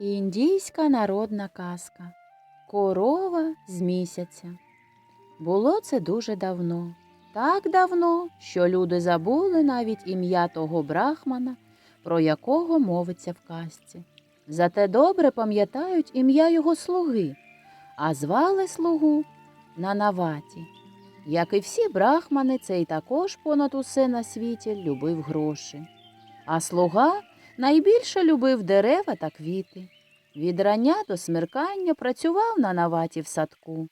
Індійська народна казка Корова з місяця. Було це дуже давно, так давно, що люди забули навіть ім'я того брахмана, про якого мовиться в казці. Зате добре пам'ятають ім'я його слуги, а звали слугу Нанаваті. Як і всі брахмани, цей також понад усе на світі любив гроші. А слуга найбільше любив дерева та квіти. Від рання до смеркання працював на наваті в садку.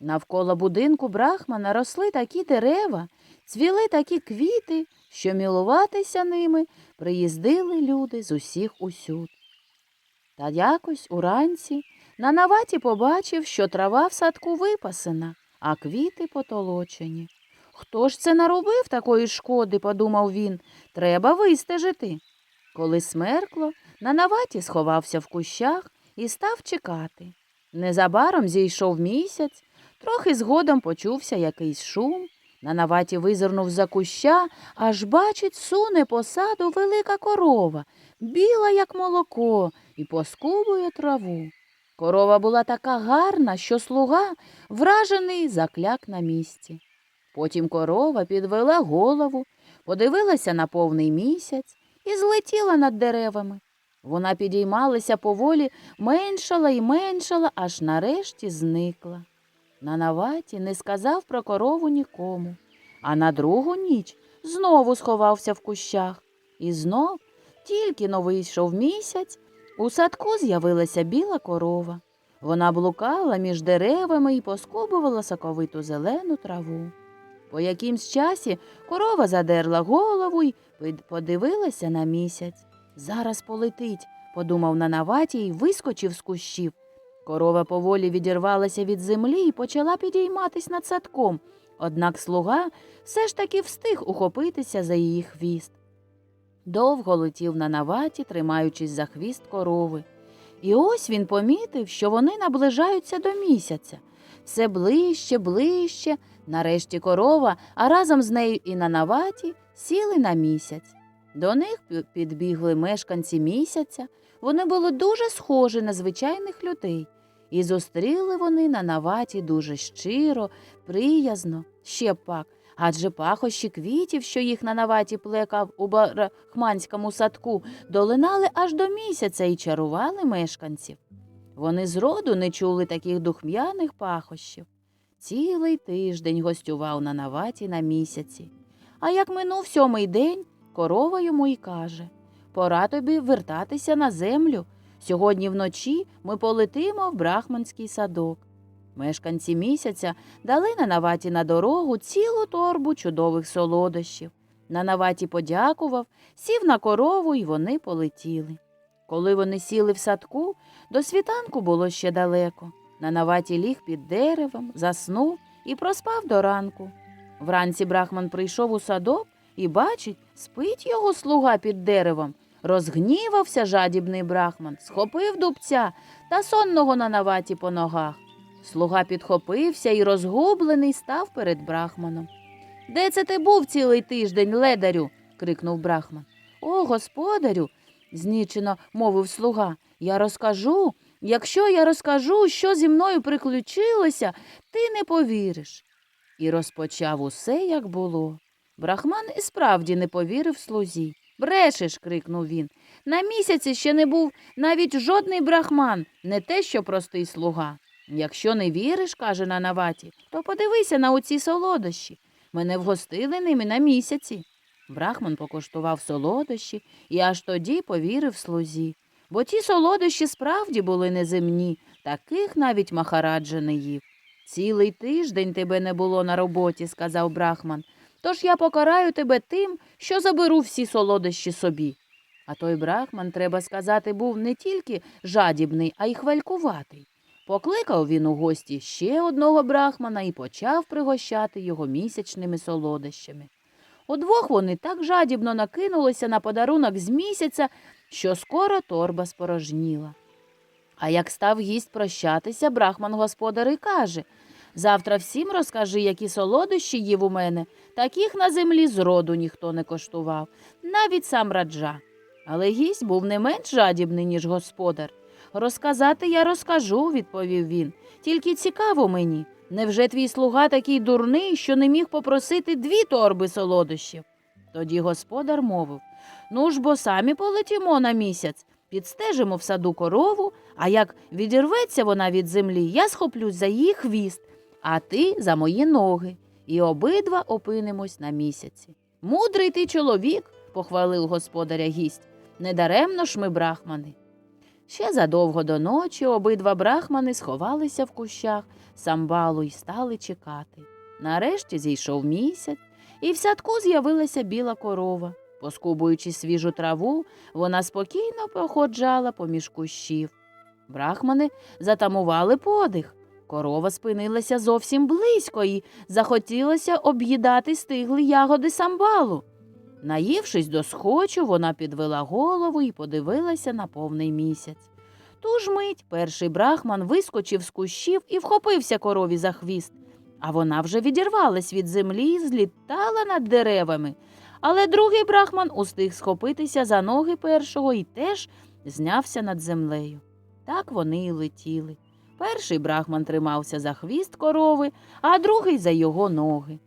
Навколо будинку брахмана росли такі дерева, цвіли такі квіти, що мілуватися ними приїздили люди з усіх усюд. Та якось уранці на наваті побачив, що трава в садку випасена, а квіти потолочені. Хто ж це наробив такої шкоди, подумав він, треба вистежити. Коли смеркло, на наваті сховався в кущах і став чекати. Незабаром зійшов місяць, трохи згодом почувся якийсь шум. На наваті визирнув за куща, аж бачить, суне по саду велика корова, біла, як молоко, і поскубує траву. Корова була така гарна, що слуга, вражений, закляк на місці. Потім корова підвела голову, подивилася на повний місяць і злетіла над деревами. Вона підіймалася поволі, меншала і меншала, аж нарешті зникла. На наваті не сказав про корову нікому, а на другу ніч знову сховався в кущах. І знов, тільки но вийшов місяць, у садку з'явилася біла корова. Вона блукала між деревами і поскубувала соковиту зелену траву. По якимсь часі корова задерла голову й подивилася на місяць. Зараз полетить, подумав на наваті й вискочив з кущів. Корова поволі відірвалася від землі і почала підійматись над садком. Однак слуга все ж таки встиг ухопитися за її хвіст. Довго летів на наваті, тримаючись за хвіст корови. І ось він помітив, що вони наближаються до місяця. Все ближче, ближче. Нарешті корова, а разом з нею і на наваті сіли на місяць. До них підбігли мешканці місяця. Вони були дуже схожі на звичайних людей. І зустріли вони на наваті дуже щиро, приязно, ще пак. Адже пахощі квітів, що їх на наваті плекав у барахманському садку, долинали аж до місяця і чарували мешканців. Вони зроду не чули таких духм'яних пахощів. Цілий тиждень гостював на наваті на місяці. А як минув сьомий день, корова йому й каже Пора тобі вертатися на землю. Сьогодні вночі ми полетимо в брахманський садок. Мешканці місяця дали на наваті на дорогу цілу торбу чудових солодощів. На наваті подякував, сів на корову, і вони полетіли. Коли вони сіли в садку, до світанку було ще далеко. На наваті ліг під деревом, заснув і проспав до ранку. Вранці брахман прийшов у садок і бачить, спить його слуга під деревом. Розгнівався жадібний брахман, схопив дубця та сонного на наваті по ногах. Слуга підхопився і розгублений став перед брахманом. Де це ти був цілий тиждень, ледарю? крикнув брахман. О, господарю, знічено мовив слуга. Я розкажу. Якщо я розкажу, що зі мною приключилося, ти не повіриш. І розпочав усе, як було. Брахман і справді не повірив слузі. Брешеш, крикнув він. На місяці ще не був навіть жодний брахман, не те, що простий слуга. Якщо не віриш, каже на наваті, то подивися на оці солодощі. Мене вгостили ними на місяці. Брахман покуштував солодощі і аж тоді повірив слузі. Бо ті солодощі справді були неземні, таких навіть Махараджа не їв. Цілий тиждень тебе не було на роботі, сказав Брахман. Тож я покараю тебе тим, що заберу всі солодощі собі. А той брахман, треба сказати, був не тільки жадібний, а й хвалькуватий. Покликав він у гості ще одного брахмана і почав пригощати його місячними солодощами. Удвох вони так жадібно накинулися на подарунок з місяця, що скоро торба спорожніла. А як став гість прощатися, брахман господар і каже Завтра всім розкажи, які солодощі їв у мене, таких на землі зроду ніхто не коштував, навіть сам раджа. Але гість був не менш жадібний, ніж господар. Розказати я розкажу, відповів він. Тільки цікаво мені, невже твій слуга такий дурний, що не міг попросити дві торби солодощів? Тоді господар мовив Ну ж бо самі полетімо на місяць, підстежимо в саду корову, а як відірветься вона від землі, я схоплюсь за її хвіст, а ти за мої ноги, і обидва опинимось на місяці. Мудрий ти чоловік, похвалив господаря гість, недаремно ж ми брахмани. Ще задовго до ночі обидва брахмани сховалися в кущах самбалу й стали чекати. Нарешті зійшов місяць, і в садку з'явилася біла корова. Поскубуючи свіжу траву, вона спокійно походжала поміж кущів. Брахмани затамували подих. Корова спинилася зовсім близько і захотілося об'їдати стиглі ягоди самбалу. Наївшись до схочу, вона підвела голову і подивилася на повний місяць. Ту ж мить перший брахман вискочив з кущів і вхопився корові за хвіст, а вона вже відірвалась від землі і злітала над деревами. Але другий брахман устиг схопитися за ноги першого і теж знявся над землею. Так вони й летіли. Перший брахман тримався за хвіст корови, а другий за його ноги.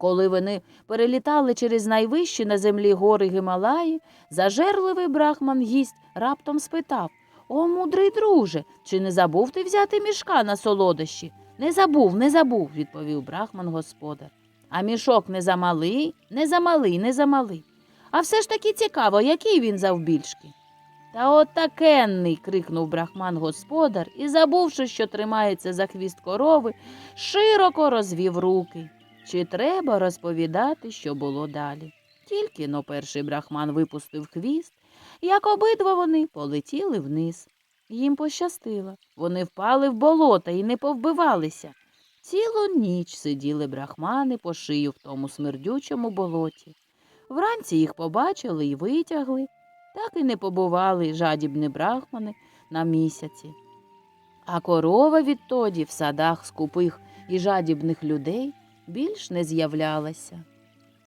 Коли вони перелітали через найвищі на землі гори Гималаї, зажерливий брахман гість раптом спитав О, мудрий друже, чи не забув ти взяти мішка на солодощі? Не забув, не забув, відповів брахман господар. А мішок не замалий, не замалий, не замалий. А все ж таки цікаво, який він завбільшки. Та от такенний. крикнув брахман господар і, забувши, що тримається за хвіст корови, широко розвів руки. Чи треба розповідати, що було далі? Тільки но перший брахман випустив хвіст, як обидва вони полетіли вниз. Їм пощастило. Вони впали в болото і не повбивалися. Цілу ніч сиділи брахмани по шию в тому смердючому болоті. Вранці їх побачили і витягли, так і не побували жадібні брахмани на місяці. А корова відтоді в садах скупих і жадібних людей більш не з'являлася.